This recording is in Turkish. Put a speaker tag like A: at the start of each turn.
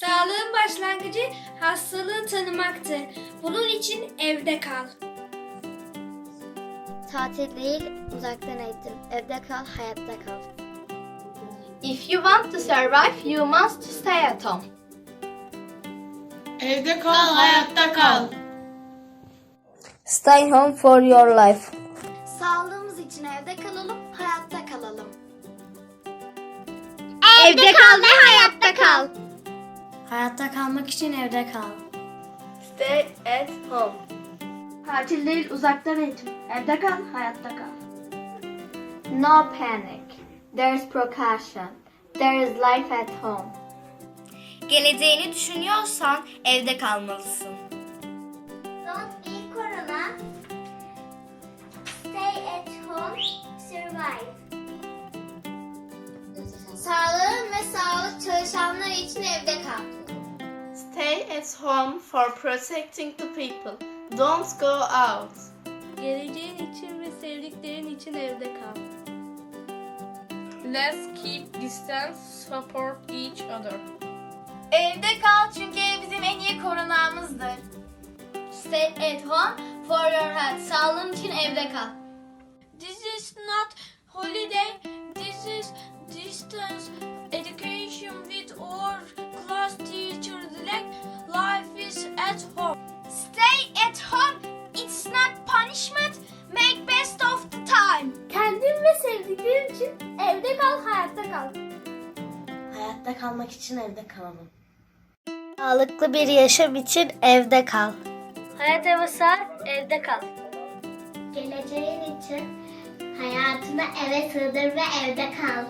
A: Sağlığın başlangıcı hastalığı tanımaktır. Bunun için evde kal.
B: Tatil değil, uzaktan eğitim. Evde kal, hayatta kal.
C: If you want to survive, you must stay at home.
D: Evde kal, hayatta kal.
E: Stay home for your life.
B: Sağlığımız için evde kalalım, hayatta kalalım.
C: Evde kal ve hayatta kal.
A: Hayatta kalmak için evde kal.
C: Stay at home.
A: Tatil değil uzaktan eğitim. Evde kal, hayatta kal.
C: No panic. There's precaution. There is life at home.
E: Geleceğini düşünüyorsan evde kalmalısın.
B: Don't be corona. Stay at home, survive. Sağlığın ve sağlık çalışanları için evde kal.
D: Stay at home for protecting the people. Don't go out.
F: Geleceğin için ve sevdiklerin için evde kal. Let's keep distance, support each other.
C: Evde kal çünkü ev bizim en iyi korunağımızdır. Stay at home for your health. Sağlığın için evde kal.
F: This is not holiday. This is distance
A: Sevdiklerin için evde kal, hayatta kal.
E: Hayatta kalmak için evde kalalım.
B: Sağlıklı bir yaşam için evde kal.
A: Hayat ve evde kal.
B: Geleceğin için hayatını eve sığdır ve evde kal.